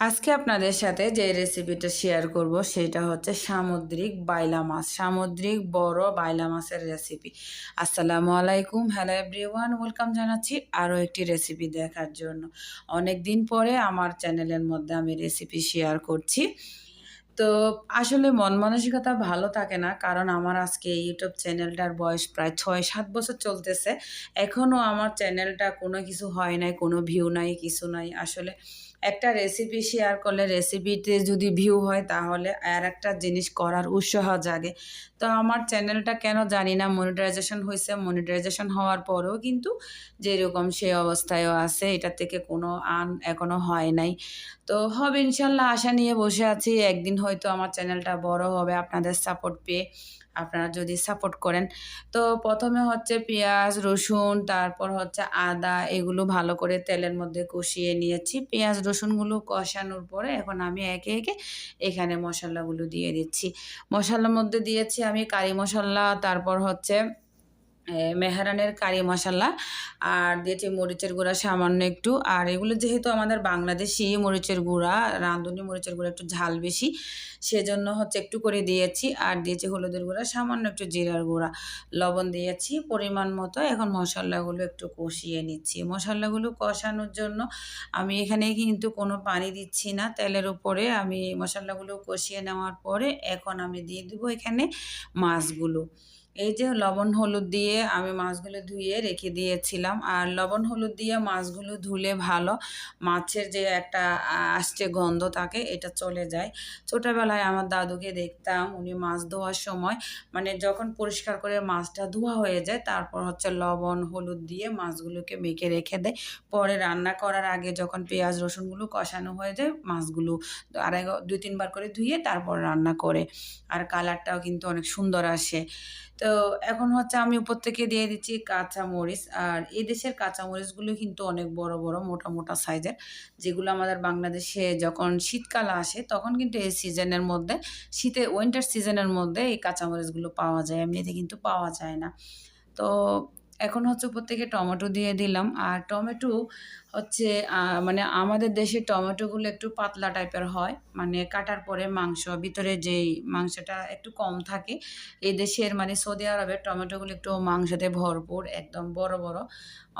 আজকে আপনাদের সাথে যে রেসিপিটা শেয়ার করব, সেটা হচ্ছে সামুদ্রিক বাইলা মাছ, সামুদ্রিক বড় বাইলা মাছের রেসিপি আসসালামু আলাইকুম হ্যালো এভরিওয়ান ওয়েলকাম জানাচ্ছি আরও একটি রেসিপি দেখার জন্য। অনেক দিন পরে আমার চ্যানেলের মধ্যে আমি রেসিপি শেয়ার করছি। তো আসলে মন মানসিকতা ভালো থাকে না, কারণ আমার আজকে ইউটিউব চ্যানেলটার বয়স প্রায় ছয় সাত বছর চলতেছে। এখনও আমার চ্যানেলটা কোনো কিছু হয় নাই, কোনো ভিউ নাই, কিছু নাই। আসলে একটা রেসিপি শেয়ার করলে রেসিপিতে যদি ভিউ হয় তাহলে আর একটা জিনিস করার উৎসাহ জাগে। তো আমার চ্যানেলটা কেন জানি না মনিটাইজেশন হয়েছে মনিটাইজেশন হওয়ার পরেও কিন্তু যেরকম সেই অবস্থায়ও আছে এটা থেকে কোনো আন এখনও হয় নাই। তো হবে ইনশাল্লাহ, আশা নিয়ে বসে আছি, একদিন হয়তো আমার চ্যানেলটা বড় হবে, আপনাদের সাপোর্ট পেয়ে। আপনারা যদি সাপোর্ট করেন। তো প্রথমে হচ্ছে পেঁয়াজ, রসুন, তারপর হচ্ছে আদা, এগুলো ভালো করে তেলের মধ্যে কষিয়ে নিয়েছি। পেঁয়াজ, রসুনগুলো কষানোর পরে এখন আমি একে একে এখানে মশলাগুলো দিয়ে দিচ্ছি। মশলার মধ্যে দিয়েছি আমি কারি মশলা, তারপর হচ্ছে মেহরানের কারি মশলা, আর দিয়েছি মরিচের গুঁড়া সামান্য একটু। আর এগুলো যেহেতু আমাদের বাংলাদেশি মরিচের গুঁড়া, রাঁধুনি মরিচের গুঁড়া একটু ঝাল বেশি, সেজন্য হচ্ছে একটু করে দিয়েছি। আর দিয়েছি হলুদের গুঁড়া, সামান্য একটু জিরার গুঁড়া, লবণ দিয়েছি পরিমাণ মতো। এখন মশলাগুলো একটু কষিয়ে নিচ্ছি। মশলাগুলো কষানোর জন্য আমি এখানে কিন্তু কোনো পানি দিচ্ছি না, তেলের উপরে। আমি মশলাগুলো কষিয়ে নেওয়ার পরে এখন আমি দিয়ে দেবো এখানে মাছগুলো। এই যে লবণ হলুদ দিয়ে আমি মাছগুলো ধুয়ে রেখে দিয়েছিলাম। আর লবণ হলুদ দিয়ে মাছগুলো ধুলে ভালো, মাছের যে একটা আসছে গন্ধ থাকে এটা চলে যায়। ছোটোবেলায় আমার দাদুকে দেখতাম, উনি মাছ ধোয়ার সময় মানে যখন পরিষ্কার করে মাছটা ধোয়া হয়ে যায়, তারপর হচ্ছে লবণ হলুদ দিয়ে মাছগুলোকে মেখে রেখে দেয়। পরে রান্না করার আগে যখন পেঁয়াজ রসুনগুলো কষানো হয়ে যায়, মাছগুলো আর দুই তিনবার করে ধুয়ে তারপর রান্না করে। আর কালারটাও কিন্তু অনেক সুন্দর আসে। তো এখন হচ্ছে আমি উপর থেকে দিয়ে দিচ্ছি কাঁচা মরিচ। আর এই দেশের কাঁচা মরিচগুলো কিন্তু অনেক বড় বড়, মোটা মোটা সাইজের। যেগুলো আমাদের বাংলাদেশে যখন শীতকাল আসে, তখন কিন্তু এই সিজনের মধ্যে, শীতে উইন্টার সিজনের মধ্যে এই কাঁচামরিচগুলো পাওয়া যায়। এমনিতে কিন্তু পাওয়া যায় না। তো এখন হচ্ছে উপর থেকে টমেটো দিয়ে দিলাম। আর টমেটো হচ্ছে মানে আমাদের দেশে টমেটোগুলো একটু পাতলা টাইপের হয়। মানে কাটার পরে মাংস, ভিতরে যেই মাংসটা একটু কম থাকে, এই দেশের মানে সৌদি আরবের টমেটোগুলো একটু মাংসতে ভরপুর, একদম বড় বড়।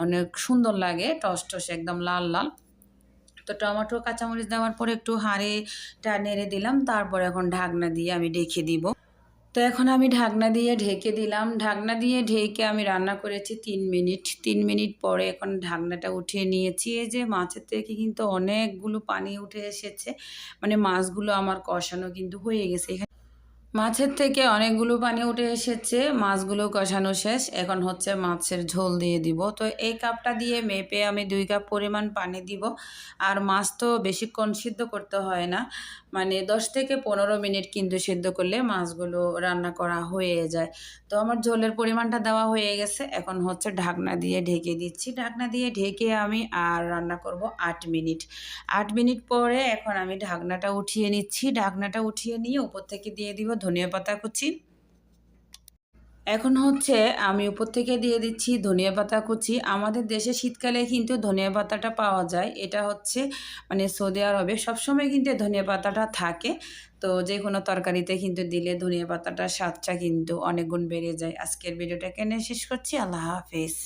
অনেক সুন্দর লাগে, টস টস, একদম লাল লাল। তো টমেটো, কাঁচামরিচ দেওয়ার পরে একটু হাঁড়িটা নেড়ে দিলাম, তারপর এখন ঢাকনা দিয়ে আমি ডেকে দিব। তো এখন আমি ঢাকনা দিয়ে ঢেকে দিলাম। ঢাকনা দিয়ে ঢেকে আমি রান্না করেছি তিন মিনিট। তিন মিনিট পরে এখন ঢাকনাটা উঠিয়ে নিয়েছি। এই যে মাছের থেকে কিন্তু অনেকগুলো পানি উঠে এসেছে। মানে মাছগুলো আমার কষানো কিন্তু হয়ে গেছে। এখানে মাছের থেকে অনেকগুলো পানি উঠে এসেছে, মাছগুলো কষানো শেষ। এখন হচ্ছে মাছের ঝোল দিয়ে দিব। তো এই কাপটা দিয়ে মেপে আমি দুই কাপ পরিমাণ পানি দিব। আর মাছ তো বেশিক্ষণ সিদ্ধ করতে হয় না। মানে দশ থেকে পনেরো মিনিট কিন্তু সিদ্ধ করলে মাছগুলো রান্না করা হয়ে যায়। তো আমার ঝোলের পরিমাণটা দেওয়া হয়ে গেছে। এখন হচ্ছে ঢাকনা দিয়ে ঢেকে দিচ্ছি। ঢাকনা দিয়ে ঢেকে আমি আর রান্না করব আট মিনিট। আট মিনিট পরে এখন আমি ঢাকনাটা উঠিয়ে নিচ্ছি। ঢাকনাটা উঠিয়ে নিয়ে উপর থেকে দিয়ে দিব ধনিয়া পাতা কুচি। এখন হচ্ছে আমি উপর থেকে দিয়ে দিচ্ছি ধনিয়া পাতা কুচি। আমাদের দেশে শীতকালে কিন্তু ধনিয়া পাতাটা পাওয়া যায়। এটা হচ্ছে মানে সৌদি আরবে সবসময় কিন্তু ধনিয়া পাতাটা থাকে। তো যে কোনো তরকারিতে কিন্তু দিলে ধনিয়া পাতাটা স্বাদটা কিন্তু অনেক গুণ বেড়ে যায়। আজকের ভিডিওটা কেন শেষ করছি। আল্লাহ হাফেজ।